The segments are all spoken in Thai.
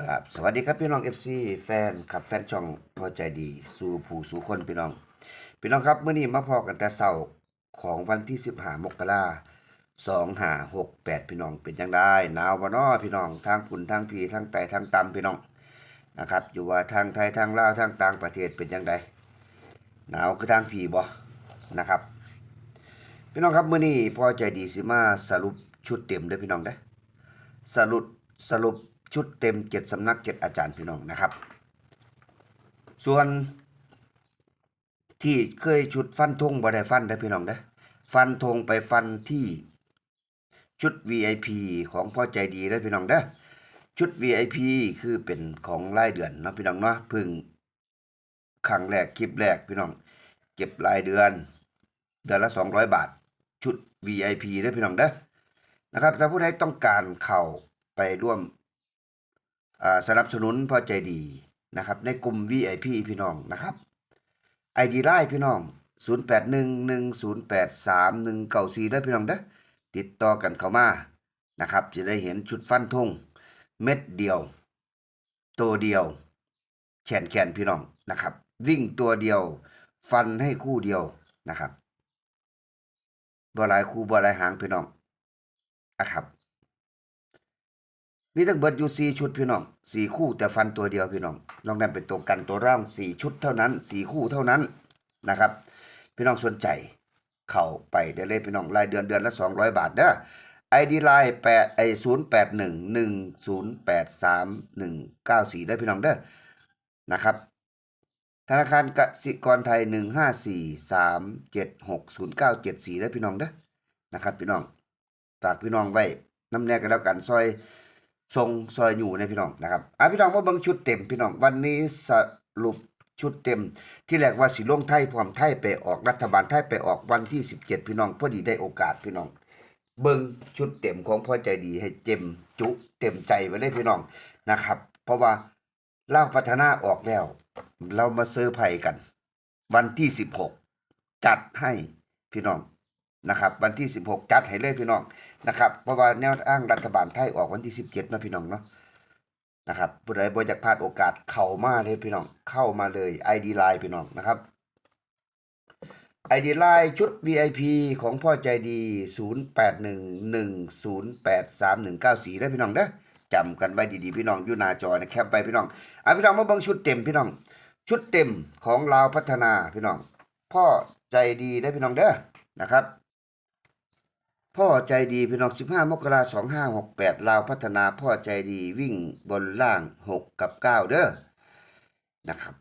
ครับสวัสดีครับพี่น้อง FC แฟนครับแฟนช่องพอใจดีสู่ผู้สู่คนพี่น้อง พี่น้องครับเมื่อนี้มาพอกันแต่เช้าของวันที่15มกราสองหาหกแปดพี่น้องเป็นยังไงหนาวบ่น้อพี่น้องทางปุ่นทางพีทางไตทางตำพี่น้องนะครับ อยู่ว่าทางไทยทางลาวทางต่างประเทศเป็นยังไงหนาวคือทางพีบ่นะครับ พี่น้องครับเมื่อนี้พอใจดีสิมาสรุปชุดเต็มเด้อพี่น้องเด้อสรุปสรุป ชุดเต็มเจ็ดสำนักเจ็ดอาจารย์พี่น้องนะครับ ส่วนที่เคยชุดฟันธงบ่ได้ฟันได้พี่น้องเด้อฟันธงไปฟันที่ชุด VIP ของพ่อใจดีได้พี่น้องเด้อชุด VIP คือเป็นของรายเดือนเนาะพี่น้องเนาะพึ่งครั้งแรกคลิปแรกพี่น้อง เก็บรายเดือน เดือนละ 200 บาท ชุด VIP ได้พี่น้องเด้อนะครับถ้าผู้ใดต้องการเข้าไปร่วม สนับสนุนพ่อใจดีนะครับ ในกลุ่ม VIP พี่น้องนะครับ ID ไลน์พี่น้อง 0811083194ได้พี่น้องเด้อติดต่อกันเข้ามานะครับ จะได้เห็นชุดฟันธงเม็ดเดียว ตัวเดียวแขนแขนพี่น้องนะครับ วิ่งตัวเดียว ฟันให้คู่เดียวนะครับบ่หลายคู่บ่หลายหางพี่น้องนะครับ มีทั้งเบิดอยู่สี่ชุดพี่น้องสี่คู่แต่ฟันตัวเดียวพี่น้องลองนั่นเป็นตัวกันตัวร่างสี่ชุดเท่านั้นสี่คู่เท่านั้นนะครับ พี่น้องสนใจเข้าไปได้เลยพี่น้องรายเดือนเดือนละสองร้อยบาทเด้อไอดีไลน์แปดไอศูนย์แปดหนึ่งหนึ่งศูนย์แปดสามหนึ่งเก้าสี่ได้พี่น้องเด้อนะครับธนาคารกสิกรไทยหนึ่งห้าสี่สามเจ็ดหกศูนย์เก้าเจ็ดสี่ได้พี่น้องเด้อนะครับ พี่น้องฝากพี่น้องไว้น้ำแน่กันแล้วกันซอย ทรงซอยอยู่ในพี่น้องนะครับอะพี่น้องมาเบิ่งชุดเต็มพี่น้องวันนี้สรุปชุดเต็ม ที่แรกว่าสิลงไทยพร้อมไทยไปออกรัฐบาลไทยไปออกวันที่ 17 พี่น้องพอดีได้โอกาสพี่น้อง เบิ่งชุดเต็มของพ่อใจดีให้เต็มจุเต็มใจไว้เลยพี่น้องนะครับ เพราะว่าเล่าพัฒนาออกแล้ว เรามาเซอร์ไพรส์กัน วันที่ 16 จัดให้พี่น้อง นะครับวันที่ 16 จัดให้เลยพี่น้องนะครับเพราะว่าแนวอ้างรัฐบาลไทยออกวันที่ 17นะพี่น้องเนาะนะครับผู้ใดบ่อยากพลาดโอกาสเข้ามาเลยพี่น้องเข้ามาเลย ID Line พี่น้องนะครับ ID Line ชุด VIP ของพ่อใจดี 0811083194ได้พี่น้องเด้อจำกันไว้ดีๆพี่น้องอยู่หน้าจอนะแคปไปพี่น้องอะพี่น้องมาเบิ่งชุดเต็มพี่น้อง ชุดเต็มของลาวพัฒนาพี่น้อง พ่อใจดีได้พี่น้องเด้อนะครับ พ่อใจดีพี่น้อง15 มกราคม2568ลาวพัฒนาพ่อใจดีวิ่งบนล่าง 6 กับ 9 เด้อนะครับ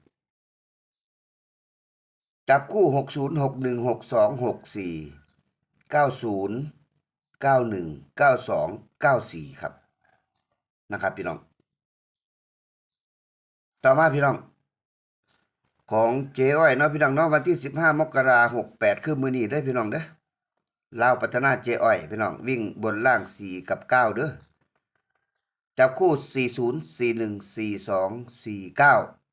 จับคู่ 60 61 62 64 90 91 92 94 ครับ นะครับพี่น้อง ต่อมาพี่น้อง ของเจ้อ้อยเนาะพี่น้องเนาะวันที่ 15 มกราคม68คือมือนี้ได้พี่น้องเด้อ ลาวพัฒนาเจอ้อยพี่น้องวิ่งบนล่าง 4 กับ 9 เด้อจับคู่ 40 41 42 49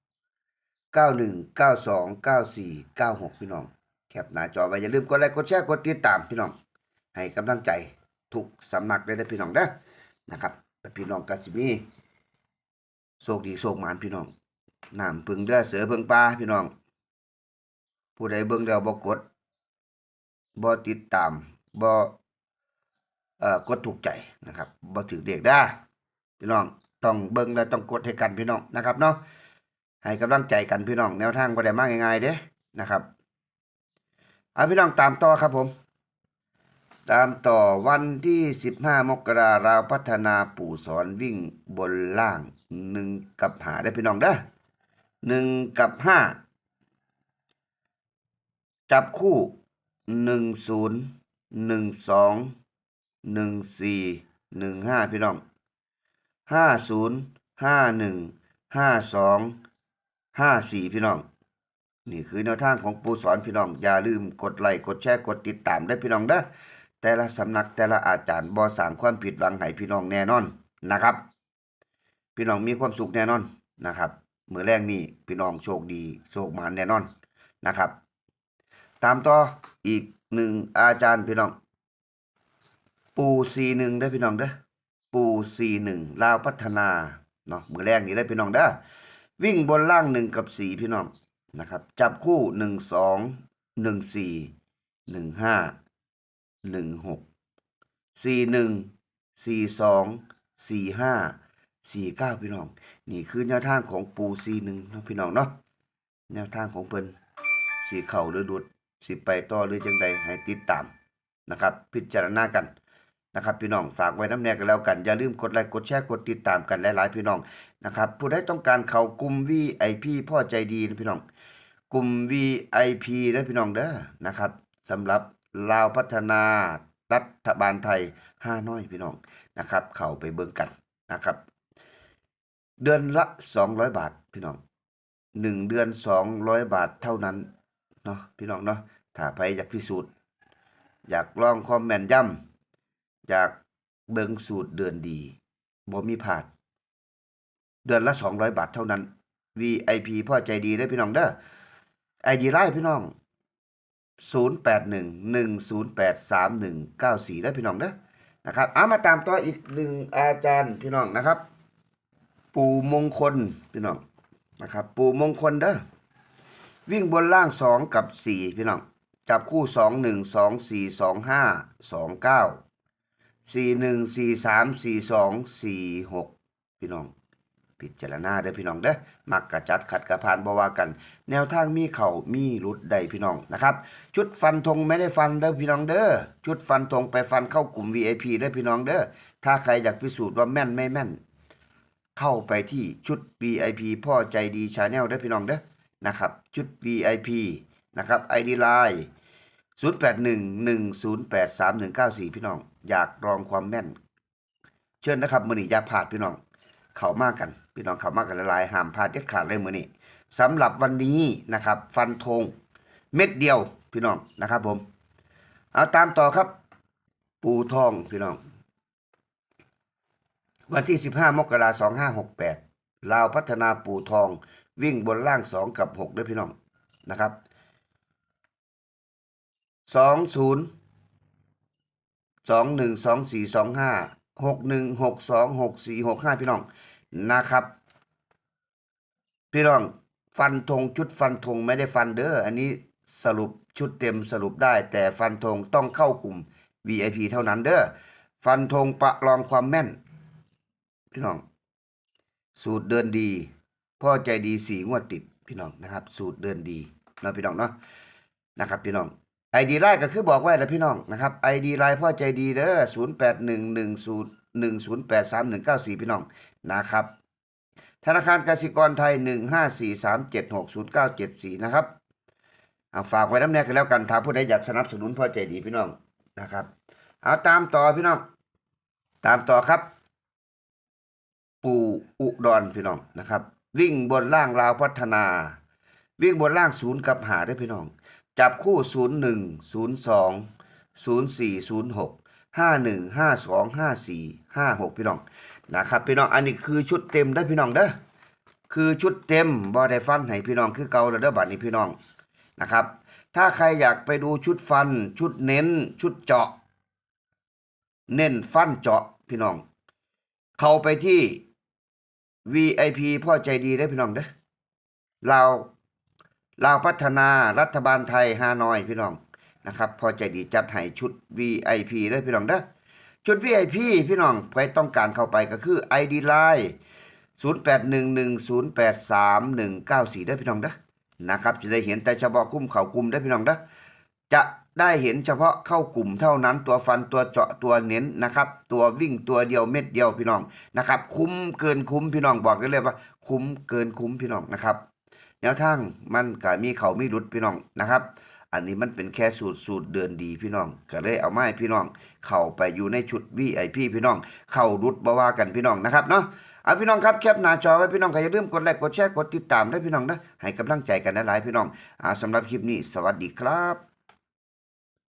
91 92 94 96 พี่น้อง แคปหน้าจอไว้อย่าลืมกดไลค์กดแชร์กดติดตามพี่น้อง ให้กำลังใจทุกสำนักเลยนะพี่น้องเด้อนะครับ แต่พี่น้องก็สิมีโชคดีโชคหมานพี่น้องน้ำพึ่งเด้อเสือพึ่งปลาพี่น้อง ผู้ใดเบิ่งแล้วบ่กด บ่ติดตามบ่เอ่อกดถูกใจนะครับบ่ถือเด็กได้พี่น้องต้องเบิ่งและต้องกดให้กันพี่น้องนะครับเนาะให้กำลังใจกันพี่น้องแนวทางบ่ได้มากง่ายๆเด้นะครับเอาพี่น้องตามต่อครับผม ตามต่อวันที่15มกราเราพัฒนาปู่สอนวิ่งบนล่าง1กับหาได้พี่น้องเด้อ1กับ5จับคู่ หนึ่งศูนย์หนึ่งสองหนึ่งสี่หนึ่งห้าพี่น้องห้าศูนย์ห้าหนึ่งห้าสองห้าสี่พี่น้อง นี่คือแนวทางของปูสอนพี่น้อง อย่าลืมกดไลค์กดแชร์กดติดตามได้พี่น้องเด้อแต่ละสำนักแต่ละอาจารย์บ่สางความผิดหวังให้พี่น้องแน่นอนนะครับ พี่น้องมีความสุขแน่นอนนะครับมือแรกนี่พี่น้องโชคดีโชคมานแน่นอนนะครับ ตามต่ออีกหนึ่งอาจารย์พี่น้อง ปูซีหนึ่งได้พี่น้องเด้อปูซีหนึ่งลาวพัฒนาเนาะมือแรกนี่ได้พี่น้องเด้อวิ่งบนล่างหนึ่งกับสี่พี่น้องนะครับจับคู่หนึ่งสองหนึ่งสี่หนึ่งห้าหนึ่งหกสี่หนึ่งสี่สองสี่ห้าสี่เก้าพี่น้อง นี่คือแนวทางของปูซีหนึ่งเนาะพี่น้องเนาะแนวทางของเพิ่นสีเข่าหรือดุด สิไปต่อหรือจังใดให้ติดตามนะครับ พิจารณากันนะครับ พี่น้องฝากไว้น้ำแนกันแล้วกัน อย่าลืมกดไลค์กดแชร์กดติดตามกันหลายๆพี่น้องนะครับ ผู้ใดต้องการเข้ากลุ่ม VIP พ่อใจดีนะพี่น้อง กลุ่ม VIP นะพี่น้องเด้อนะครับสำหรับลาวพัฒนารัฐบาลไทยห้าน้อยพี่น้องนะครับ เข้าไปเบิ่งกันนะครับ เดือนละ 200 บาทพี่น้องหนึ่งเดือน 200 บาทเท่านั้น เนาะพี่น้องเนาะถ้าใครอยากพิสูจน์อยากลองคอมแมนต์ย่ำอยากเบิงสูตรเดือนดีบ่มีผาดเดือนละ200บาทเท่านั้น VIP พ่อใจดีได้พี่น้องเด้อไอดีไลน์พี่น้อง0811083194ได้พี่น้องเด้อนะครับเอามาตามต่ออีกหนึ่งอาจารย์พี่น้องนะครับ ปู่มงคลพี่น้องนะครับ ปู่มงคลเด้อ วิ่งบนล่างสองกับสี่พี่น้องจับคู่สองหนึ่งสองสี่สองห้าสองเก้าสี่หนึ่งสี่สามสี่สองสี่หกพี่น้อง พิจารณาเด้อพี่น้องเด้อมักกระจัดขัดกระพานบ่ว่ากัน แนวทางมีเข่ามีรุดใดพี่น้องนะครับ ชุดฟันธงไม่ได้ฟันเด้อพี่น้องเด้อชุดฟันธงไปฟันเข้ากลุ่ม VIP เด้อพี่น้องเด้อถ้าใครอยากพิสูจน์ว่าแม่นไม่แม่น เข้าไปที่ชุด VIP พ่อใจดีชาแนลได้อพี่น้องเด้อ นะครับชุด VIP นะครับ ID Line 0811083194 พี่น้อง อยากลองความแม่น เชิญนะครับมือนี้อย่าพลาดพี่น้อง เข้ามากกัน พี่น้องเข้ามากกันหลายๆห้ามพลาดเด็ดขาดเลยมือนี้สำหรับวันนี้นะครับ ฟันธงเม็ดเดียวพี่น้องนะครับผมเอาตามต่อครับ ปูทองพี่น้อง วันที่ 15 มกราคม2568ลาวพัฒนาปูทอง วิ่งบนล่าง2กับ6ด้วยพี่น้องนะครับ20 21 24 25 61 62 64 65พี่น้องนะครับ พี่น้องฟันธงชุดฟันธงไม่ได้ฟันเด้ออันนี้สรุปชุดเต็มสรุปได้ แต่ฟันธงต้องเข้ากลุ่ม VIP เท่านั้นเด้อฟันธงประลองความแม่น พี่น้อง สูตรเดินดี พ่อใจดีสี่งวดติดพี่น้องนะครับ สูตรเดินดีเนาะพี่น้องเนาะนะครับ พี่น้องไอดีไลน์ก็คือบอกไว้แล้วพี่น้องนะครับไอดีไลน์พ่อใจดีเด้อศูนย์แปดหนึ่งหนึ่งศูนย์หนึ่งศูนย์แปดสามหนึ่งเก้าสี่พี่น้องนะครับ ธนาคารกสิกรไทยหนึ่งห้าสี่สามเจ็ดหกศูนย์เก้าเจ็ดสี่นะครับเอาฝากไว้น้ำแน่กันแล้วกันถ้าผู้ใดอยากสนับสนุนพ่อใจดีพี่น้องนะครับ เอาตามต่อพี่น้อง ตามต่อครับ ปู่อุดรพี่น้องนะครับ วิ่งบนล่างลาวพัฒนา วิ่งบนล่างศูนย์กับหาได้พี่น้อง จับคู่ศูนย์หนึ่งศูนย์สองศูนย์สี่ศูนย์หกห้าหนึ่งห้าสองห้าสี่ห้าหกพี่น้องนะครับพี่น้องอันนี้คือชุดเต็มได้พี่น้องเด้อคือชุดเต็มบ่ได้ฟันให้พี่น้องคือเก่าแล้วเด้อบัดนี้พี่น้องนะครับ ถ้าใครอยากไปดูชุดฟัน ชุดเน้น ชุดเจาะ เน้นฟันเจาะพี่น้อง เข้าไปที่ VIP พ่อใจดีได้พี่น้องเด้อลาวลาพัฒนารัฐบาลไทยฮานอยพี่น้องนะครับพ่อใจดีจัดให้ชุด VIP ได้พี่น้องเด้อชุด VIP พี่น้องไปต้องการเข้าไปก็คือ ID Line 0811083194ได้พี่น้องเด้อนะครับจะได้เห็นแต่เฉพาะกลุ่มเขากลุ่มได้พี่น้องเด้อจะ ได้เห็นเฉพาะเข้ากลุ่มเท่านั้นตัวฟันตัวเจาะตัวเน้นนะครับ ตัววิ่งตัวเดียวเม็ดเดียวพี่น้องนะครับ คุ้มเกินคุ้มพี่น้องบอกได้เลยว่า คุ้มเกินคุ้มพี่น้องนะครับแนวทางมันก็มีเขามีหลุดพี่น้องนะครับ อันนี้มันเป็นแค่สูตรสูตรเดือนดีพี่น้อง ก็เลยเอาไม้พี่น้อง เข้าไปอยู่ในชุด VIP พี่พี่น้อง เข้ารุดบ่ว่ากันพี่น้องนะครับเนาะเอาพี่น้องครับแคปหน้าจอไว้พี่น้องก็อย่าลืมกดไลค์กดแชร์กดติดตามด้วยพี่น้องนะให้กำลังใจกันหลายๆพี่น้องอ่าสำหรับคลิปนี้สวัสดีครับ